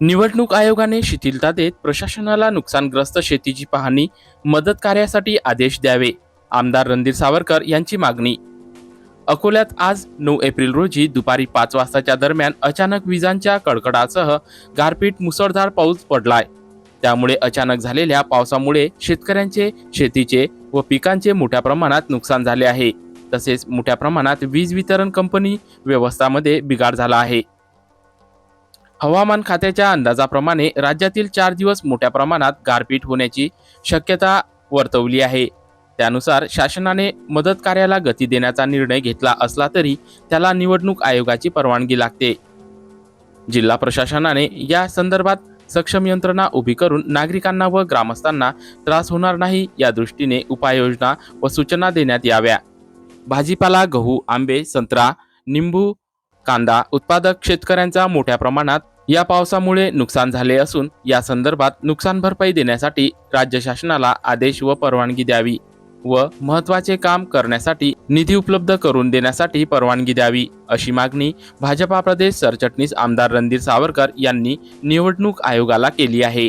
निवडणूक आयोगाने शिथिलता देत प्रशासनाला नुकसानग्रस्त शेतीची पाहणी मदत कार्यासाठी आदेश द्यावे आमदार रणधीर सावरकर यांची मागणी. अकोल्यात आज नऊ एप्रिल रोजी दुपारी पाच वाजताच्या दरम्यान अचानक विजांच्या कडकडासह गारपीट मुसळधार पाऊस पडलाय. त्यामुळे अचानक झालेल्या पावसामुळे शेतकऱ्यांचे शेतीचे व पिकांचे मोठ्या प्रमाणात नुकसान झाले आहे. तसेच मोठ्या प्रमाणात वीज वितरण कंपनी व्यवस्थामध्ये बिघाड झाला आहे. हवामान खात्याच्या अंदाजाप्रमाणे राज्यातील चार दिवस मोठ्या प्रमाणात गारपीट होण्याची शक्यता वर्तवली आहे. त्यानुसार शासनाने मदत कार्याला गती देण्याचा निर्णय घेतला असला तरी त्याला निवडणूक आयोगाची परवानगी लागते. जिल्हा प्रशासनाने या संदर्भात सक्षम यंत्रणा उभी करून नागरिकांना व ग्रामस्थांना त्रास होणार नाही या दृष्टीने उपाययोजना व सूचना देण्यात याव्या. भाजीपाला गहू आंबे संत्रा निंबू कांदा उत्पादक शेतकऱ्यांचा मोठ्या प्रमाणात या पावसामुळे नुकसान झाले असून या संदर्भात नुकसान भरपाई देण्यासाठी राज्य शासनाला आदेश व परवानगी द्यावी व महत्त्वाचे काम करण्यासाठी निधी उपलब्ध करून देण्यासाठी परवानगी द्यावी अशी मागणी भाजपा प्रदेश सरचिटणीस आमदार रणधीर सावरकर यांनी निवडणूक आयोगाला केली आहे.